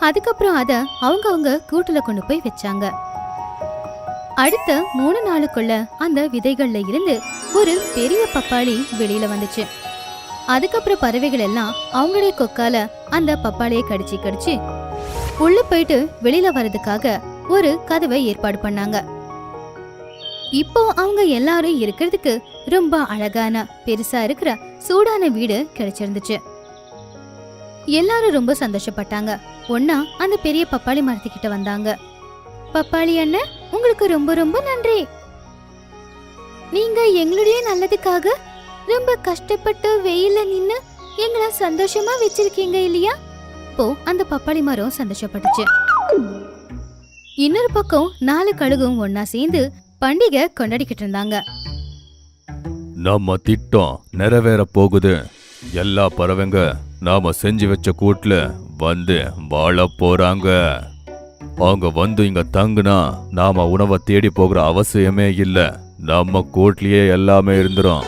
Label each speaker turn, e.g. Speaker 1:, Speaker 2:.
Speaker 1: அதுக்கப்புறம் அத அவங்க அவங்க கூட்டுல கொண்டு போய் வச்சாங்க. அடுத்த மூணு நாளுக்குள்ள அந்த விதைகள்ல இருந்து ஒரு பெரிய பப்பாளி வெளியில வந்துச்சு. அதுக்கப்புறம் பறவைகள் எல்லாம் அவங்களுடைய கொக்கால அந்த பப்பாளியை கடிச்சு கடிச்சு உள்ள போயிட்டு வெளியில வர்றதுக்காக ஒரு கதவை ஏற்பாடு பண்ணாங்க. இப்போ அவங்க எல்லாரும் இருக்கிறதுக்கு ரொம்ப அழகான பெருசா இருக்கிற சூடான வீடு கிடைச்சிருந்துச்சு. எல்லாரும் ரொம்ப சந்தோஷப்பட்டாங்க. ஒன்னா அந்த பெரிய பப்பாளி மரத்துக்கிட்ட வந்தாங்க. பப்பாளி அண்ணன் உங்களுக்கு ரொம்ப ரொம்ப நன்றி. நீங்க எங்களுடைய நல்லதுக்காக ரொம்ப கஷ்டப்பட்டு வெயில நின்னு எங்களை சந்தோஷமா வச்சிருக்கீங்க இல்லையா? போ அந்த பப்பாளி மரம் சந்தோஷப்பட்டுச்சு. இன்னொரு பக்கம் நாலு கழுகும் ஒன்னா சேர்ந்து பண்டிகை கொண்டாடிக்கிட்டு இருந்தாங்க.
Speaker 2: நம்ம திட்டம் நிறைவேற போகுது. எல்லா பறவைங்க நாம செஞ்சு வச்ச கூட்டுல வந்து வாழ போறாங்க. அவங்க வந்து இங்க தங்குனா நாம உணவை தேடி போகிற அவசியமே இல்லை. நம்ம கூட்லயே எல்லாமே இருந்துரும்.